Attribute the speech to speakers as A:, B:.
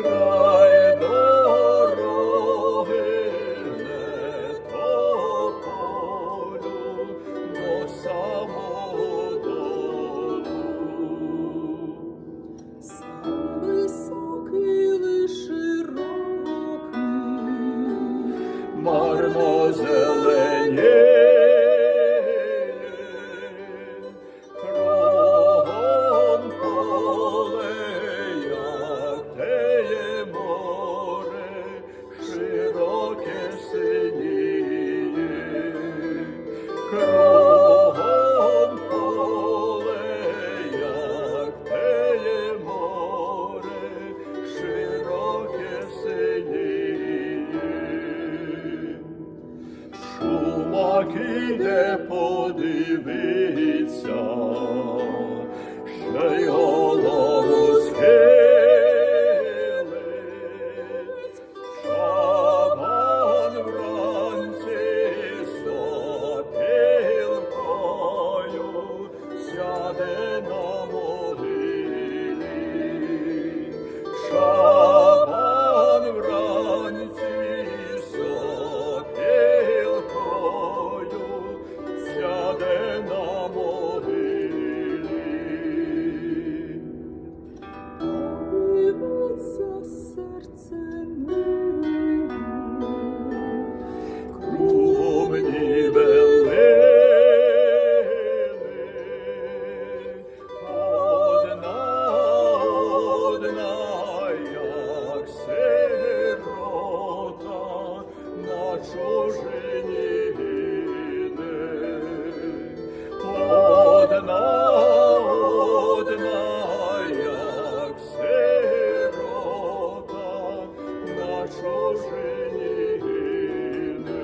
A: край самого. Сам високий лише широкий. закине, подивиться, ще й голову схилить. Шабан вранці сопілкою сяде на чужині війни. Сирота на чужині війни.